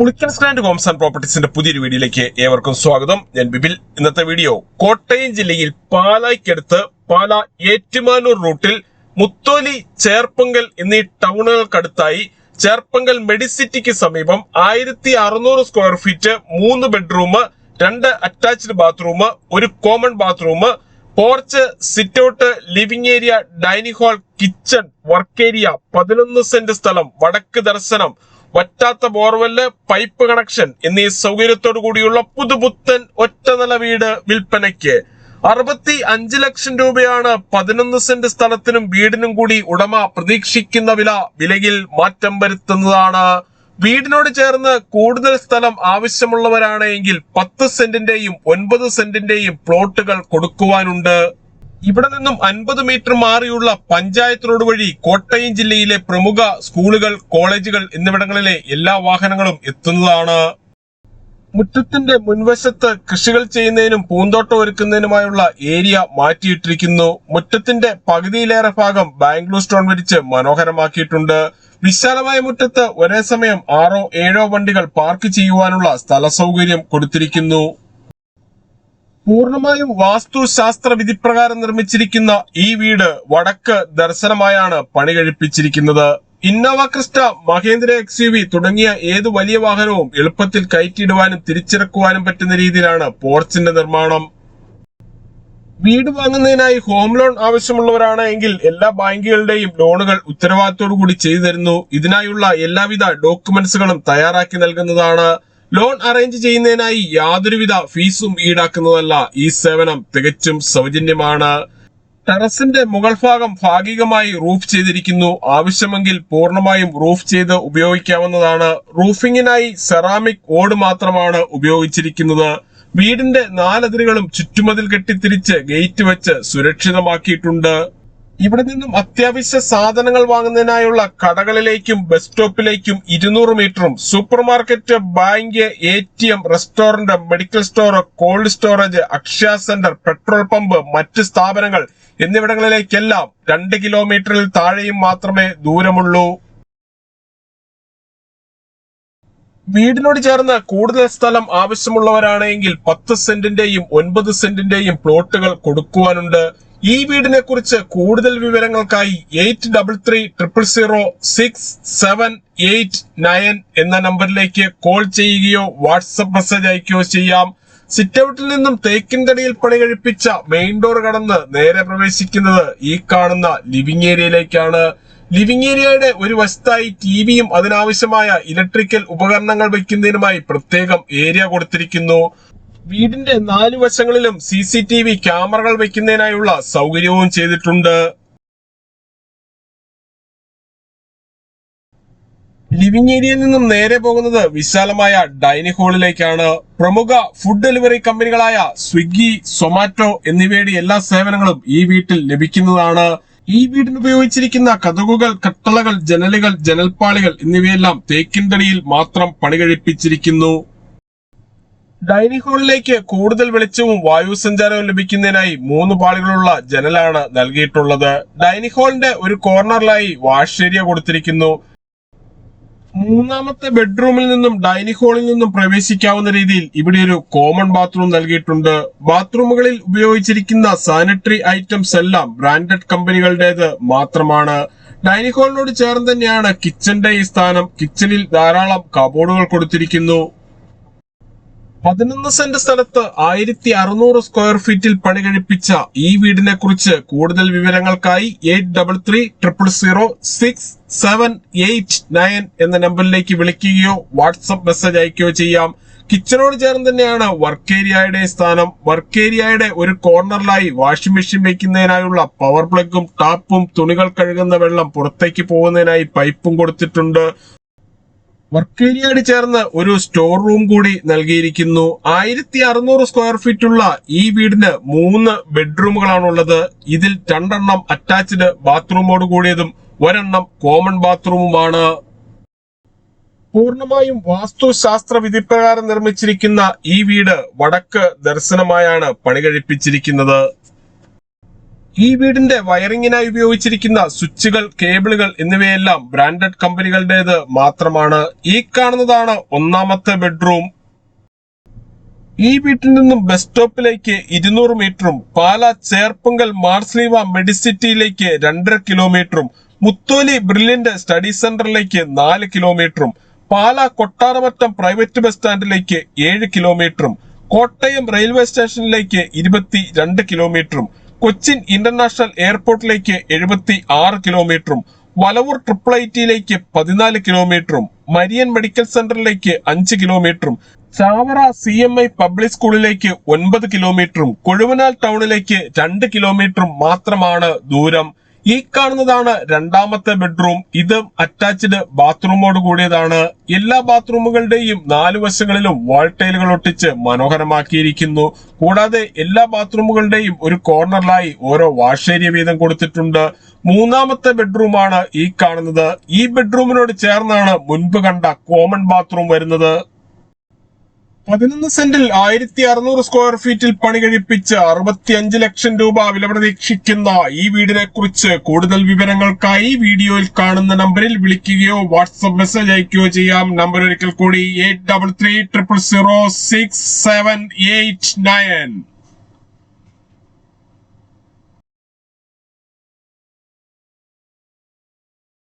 Pulikkal stand homes and പ്രോപ്പർട്ടീസിന്റെ പുതിയൊരു വീഡിയോയിലേക്ക് ഏവർക്കും സ്വാഗതം. ഞാൻ ബിബിൽ ഇന്നത്തെ വീഡിയോ കോട്ടയം ജില്ലയിൽ പാലായ്ക്കടുത്ത് പാല ഏറ്റുമാനൂർ റൂട്ടിൽ മുത്തോലി ചേർപ്പങ്കൽ എന്നീ ടൗണുകൾക്കടുത്തായി ചേർപ്പങ്കൽ മെഡിസിറ്റിക്ക് സമീപം ആയിരത്തി അറുന്നൂറ് സ്ക്വയർ ഫീറ്റ് മൂന്ന് ബെഡ്റൂം രണ്ട് അറ്റാച്ച്ഡ് ബാത്റൂം ഒരു common bathroom porch sitout living area dining hall kitchen work area പതിനൊന്ന് സെന്റ് സ്ഥലം വടക്ക് ദർശനം വറ്റാത്ത ബോർവെല്ല് പൈപ്പ് കണക്ഷൻ എന്നീ സൗകര്യത്തോടു കൂടിയുള്ള പുതുപുത്തൻ ഒറ്റനില വീട് വിൽപ്പനയ്ക്ക് അറുപത്തി അഞ്ച് ലക്ഷം രൂപയാണ് പതിനൊന്ന് സെന്റ് സ്ഥലത്തിനും വീടിനും കൂടി ഉടമ പ്രതീക്ഷിക്കുന്ന വില വിലയിൽ മാറ്റം വരുത്തുന്നതാണ്. വീടിനോട് ചേർന്ന് കൂടുതൽ സ്ഥലം ആവശ്യമുള്ളവരാണെങ്കിൽ പത്ത് സെന്റിന്റെയും ഒൻപത് സെന്റിന്റെയും പ്ലോട്ടുകൾ കൊടുക്കുവാനുണ്ട്. ഇവിടെ നിന്നും അൻപത് മീറ്റർ മാറിയുള്ള പഞ്ചായത്ത് റോഡ് വഴി കോട്ടയം ജില്ലയിലെ പ്രമുഖ സ്കൂളുകൾ കോളേജുകൾ എന്നിവിടങ്ങളിലെ എല്ലാ വാഹനങ്ങളും എത്തുന്നതാണ്. മുറ്റത്തിന്റെ മുൻവശത്ത് കൃഷികൾ ചെയ്യുന്നതിനും പൂന്തോട്ടം ഒരുക്കുന്നതിനുമായുള്ള ഏരിയ മാറ്റിയിട്ടിരിക്കുന്നു. മുറ്റത്തിന്റെ പകുതിയിലേറെ ഭാഗം ബാംഗ്ലൂർ സ്റ്റോൺ വരിച്ച് മനോഹരമാക്കിയിട്ടുണ്ട്. വിശാലമായ മുറ്റത്ത് ഒരേ സമയം ആറോ ഏഴോ വണ്ടികൾ പാർക്ക് ചെയ്യുവാനുള്ള സ്ഥല കൊടുത്തിരിക്കുന്നു. പൂർണമായും വാസ്തുശാസ്ത്ര വിധിപ്രകാരം നിർമ്മിച്ചിരിക്കുന്ന ഈ വീട് വടക്ക് ദർശനമായാണ് പണി കഴിപ്പിച്ചിരിക്കുന്നത് Innova Crysta Mahindra X U V തുടങ്ങിയ ഏത് വലിയ വാഹനവും എളുപ്പത്തിൽ കയറ്റിയിടുവാനും തിരിച്ചിറക്കുവാനും പറ്റുന്ന രീതിയിലാണ് പോർച്ചിന്റെ നിർമ്മാണം. വീട് വാങ്ങുന്നതിനായി ഹോം ലോൺ ആവശ്യമുള്ളവരാണ് എങ്കിൽ എല്ലാ ബാങ്കുകളുടെയും ലോണുകൾ ഉത്തരവാദിത്തോടു കൂടി ചെയ്തു തരുന്നു. ഇതിനായുള്ള എല്ലാവിധ ഡോക്യുമെന്റ്സുകളും തയ്യാറാക്കി നൽകുന്നതാണ്. ലോൺ അറേഞ്ച് ചെയ്യുന്നതിനായി യാതൊരുവിധ ഫീസും ഈടാക്കുന്നതല്ല ഈ സേവനം. തികച്ചും സൗജന്യമാണ്. ടെറസിന്റെ മുകൾ ഭാഗം ഭാഗികമായി റൂഫ് ചെയ്തിരിക്കുന്നു. ആവശ്യമെങ്കിൽ പൂർണമായും റൂഫ് ചെയ്ത് ഉപയോഗിക്കാവുന്നതാണ്. റൂഫിങ്ങിനായി സെറാമിക് ഓട് മാത്രമാണ് ഉപയോഗിച്ചിരിക്കുന്നത്. വീടിന്റെ നാലതിരുകളും ചുറ്റുമതിൽ കെട്ടിത്തിരിച്ച് ഗേറ്റ് വെച്ച് സുരക്ഷിതമാക്കിയിട്ടുണ്ട്. ഇവിടെ നിന്നും അത്യാവശ്യ സാധനങ്ങൾ വാങ്ങുന്നതിനായുള്ള കടകളിലേക്കും ബസ് സ്റ്റോപ്പിലേക്കും ഇരുന്നൂറ് മീറ്ററും super market bank A T M restaurant medical store cold storage Akshaya centre petrol pump മറ്റ് സ്ഥാപനങ്ങൾ എന്നിവിടങ്ങളിലേക്കെല്ലാം രണ്ട് കിലോമീറ്ററിൽ താഴെയും മാത്രമേ ദൂരമുള്ളൂ. വീടിനോട് ചേർന്ന് കൂടുതൽ സ്ഥലം ആവശ്യമുള്ളവരാണെങ്കിൽ പത്ത് സെന്റിന്റെയും ഒൻപത് സെന്റിന്റെയും പ്ലോട്ടുകൾ കൊടുക്കുവാനുണ്ട്. ഈ വീടിനെ കുറിച്ച് കൂടുതൽ വിവരങ്ങൾക്കായി eight double three triple zero six seven eight nine എന്ന നമ്പറിലേക്ക് കോൾ ചെയ്യുകയോ വാട്സപ്പ് മെസ്സേജ് അയക്കുകയോ ചെയ്യാം. സിറ്റൌട്ടിൽ നിന്നും തേക്കിൻതടിയിൽ പണി കഴിപ്പിച്ച മെയിൻ ഡോർ കടന്ന് നേരെ പ്രവേശിക്കുന്നത് ഈ കാണുന്ന ലിവിംഗ് ഏരിയയിലേക്കാണ് ലിവിംഗ് ഏരിയയുടെ ഒരു വശത്തായി ടിവിയും അതിനാവശ്യമായ ഇലക്ട്രിക്കൽ ഉപകരണങ്ങൾ വയ്ക്കുന്നതിനുമായി പ്രത്യേകം ഏരിയ കൊടുത്തിരിക്കുന്നു. വീടിന്റെ നാലു വശങ്ങളിലും സി സി ടി വി ക്യാമറകൾ വയ്ക്കുന്നതിനായുള്ള സൗകര്യവും ചെയ്തിട്ടുണ്ട്. ലിവിംഗ് ഏരിയയിൽ നിന്നും നേരെ പോകുന്നത് വിശാലമായ ഡൈനിങ് ഹാളിലേക്കാണ്. പ്രമുഖ ഫുഡ് ഡെലിവറി കമ്പനികളായ സ്വിഗ്ഗി സൊമാറ്റോ എന്നിവയുടെ എല്ലാ സേവനങ്ങളും ഈ വീട്ടിൽ ലഭിക്കുന്നതാണ്. ഈ വീടിന് ഉപയോഗിച്ചിരിക്കുന്ന കതകുകൾ കട്ടളകൾ ജനലുകൾ ജനൽപ്പാളികൾ എന്നിവയെല്ലാം തേക്കിൻ മാത്രം പണി കഴിപ്പിച്ചിരിക്കുന്നു ഡൈനിങ് ഹാളിലേക്ക് കൂടുതൽ വെളിച്ചവും വായു സഞ്ചാരവും ലഭിക്കുന്നതിനായി മൂന്ന് പാളികളുള്ള ജനലാണ് നൽകിയിട്ടുള്ളത്. ഡൈനിങ് ഹാളിന്റെ ഒരു കോർണറിലായി വാഷ് ഏരിയ കൊടുത്തിരിക്കുന്നു. മൂന്നാമത്തെ ബെഡ്റൂമിൽ നിന്നും ഡൈനിങ് ഹാളിൽ നിന്നും പ്രവേശിക്കാവുന്ന രീതിയിൽ ഇവിടെ ഒരു കോമൺ ബാത്റൂം നൽകിയിട്ടുണ്ട്. ബാത്റൂമുകളിൽ ഉപയോഗിച്ചിരിക്കുന്ന സാനിറ്ററി ഐറ്റംസ് എല്ലാം ബ്രാൻഡഡ് കമ്പനികളുടേത് മാത്രമാണ്. ഡൈനിങ് ഹാളിനോട് ചേർന്ന് തന്നെയാണ് കിച്ചന്റെ ഈ സ്ഥാനം. കിച്ചണിൽ ധാരാളം കബോർഡുകൾ കൊടുത്തിരിക്കുന്നു. പതിനൊന്ന് സെന്റ് സ്ഥലത്ത് ആയിരത്തി അറുന്നൂറ് സ്ക്വയർ ഫീറ്റിൽ പണി കഴിപ്പിച്ച ഈ വീടിനെ കുറിച്ച് കൂടുതൽ വിവരങ്ങൾക്കായി eight double three triple zero six seven eight nine എന്ന നമ്പറിലേക്ക് വിളിക്കുകയോ വാട്സപ്പ് മെസ്സേജ് അയക്കുകയോ ചെയ്യാം. കിച്ചണോട് ചേർന്ന് തന്നെയാണ് വർക്ക് ഏരിയയുടെ സ്ഥാനം വർക്ക് ഏരിയയുടെ ഒരു കോർണറിലായി വാഷിംഗ് മെഷീൻ വയ്ക്കുന്നതിനായുള്ള പവർ പ്ലഗും ടാപ്പും തുണികൾ കഴുകുന്ന വെള്ളം പുറത്തേക്ക് പോകുന്നതിനായി പൈപ്പും കൊടുത്തിട്ടുണ്ട്. വർക്ക് ഏരിയയോട് ചേർന്ന് ഒരു സ്റ്റോർ റൂം കൂടി നൽകിയിരിക്കുന്നു. ആയിരത്തി അറുന്നൂറ് സ്ക്വയർ ഫീറ്റ് ഉള്ള ഈ വീടിന് മൂന്ന് ബെഡ്റൂമുകളാണുള്ളത് ഇതിൽ രണ്ടെണ്ണം അറ്റാച്ച്ഡ് ബാത്റൂമോട് കൂടിയതും ഒരെണ്ണം കോമൺ ബാത്റൂമുമാണ് പൂർണമായും വാസ്തുശാസ്ത്ര വിധിപ്രകാരം നിർമ്മിച്ചിരിക്കുന്ന ഈ വീട് വടക്ക് ദർശനമായാണ് പണി കഴിപ്പിച്ചിരിക്കുന്നത് ഈ വീടിന്റെ വയറിങ്ങിനായി ഉപയോഗിച്ചിരിക്കുന്ന സ്വിച്ചുകൾ കേബിളുകൾ എന്നിവയെല്ലാം ബ്രാൻഡഡ് കമ്പനികളുടേത് മാത്രമാണ്. ഈ കാണുന്നതാണ് ഒന്നാമത്തെ ബെഡ്റൂം. ഈ വീട്ടിൽ നിന്നും ബസ് സ്റ്റോപ്പിലേക്ക് ഇരുന്നൂറ് മീറ്ററും പാല ചേർപ്പുങ്കൽ മാർസ്ലീവ മെഡിസിറ്റിയിലേക്ക് രണ്ടര കിലോമീറ്ററും മുത്തോലി ബ്രില്യന്റ് സ്റ്റഡി സെന്ററിലേക്ക് നാല് കിലോമീറ്ററും പാല കൊട്ടാരമറ്റം പ്രൈവറ്റ് ബസ് സ്റ്റാൻഡിലേക്ക് ഏഴ് കിലോമീറ്ററും കോട്ടയം റെയിൽവേ സ്റ്റേഷനിലേക്ക് ഇരുപത്തി രണ്ട് കിലോമീറ്ററും കൊച്ചിൻ ഇന്റർനാഷണൽ എയർപോർട്ടിലേക്ക് എഴുപത്തി ആറ് കിലോമീറ്ററും വലവൂർ ട്രിപ്പിൾ ഐ ടിയിലേക്ക് പതിനാല് കിലോമീറ്ററും മരിയൻ മെഡിക്കൽ സെന്ററിലേക്ക് അഞ്ച് കിലോമീറ്ററും Chavara C M I public സ്കൂളിലേക്ക് ഒൻപത് കിലോമീറ്ററും കൊഴുവനാൽ ടൗണിലേക്ക് രണ്ട് കിലോമീറ്ററും മാത്രമാണ് ദൂരം. ഈ കാണുന്നതാണ് രണ്ടാമത്തെ ബെഡ്റൂം. ഇത് അറ്റാച്ച്ഡ് ബാത്റൂമോട് കൂടിയതാണ്. എല്ലാ ബാത്റൂമുകളുടെയും നാല് വശങ്ങളിലും വാൾ ഒട്ടിച്ച് മനോഹരമാക്കിയിരിക്കുന്നു. കൂടാതെ എല്ലാ ബാത്റൂമുകളുടെയും ഒരു കോർണറിലായി ഓരോ വാഷ് ഏരിയ വീതം കൊടുത്തിട്ടുണ്ട്. മൂന്നാമത്തെ ബെഡ്റൂമാണ് ഈ കാണുന്നത്. ഈ ബെഡ്റൂമിനോട് ചേർന്നാണ് മുൻപ് കണ്ട കോമൺ ബാത്റൂം വരുന്നത്. പതിനൊന്ന് സെന്റിൽ ആയിരത്തി അറുന്നൂറ് സ്ക്വയർ ഫീറ്റിൽ പണി കഴിപ്പിച്ച് അറുപത്തിയഞ്ച് ലക്ഷം രൂപ വില പ്രതീക്ഷിക്കുന്ന ഈ വീടിനെ കുറിച്ച് കൂടുതൽ വിവരങ്ങൾക്കായി വീഡിയോയിൽ കാണുന്ന നമ്പറിൽ വിളിക്കുകയോ വാട്സ്ആപ്പ് മെസ്സേജ് അയക്കുകയോ ചെയ്യാം. നമ്പർ ഒരിക്കൽ കൂടി eight double three triple zero six seven eight nine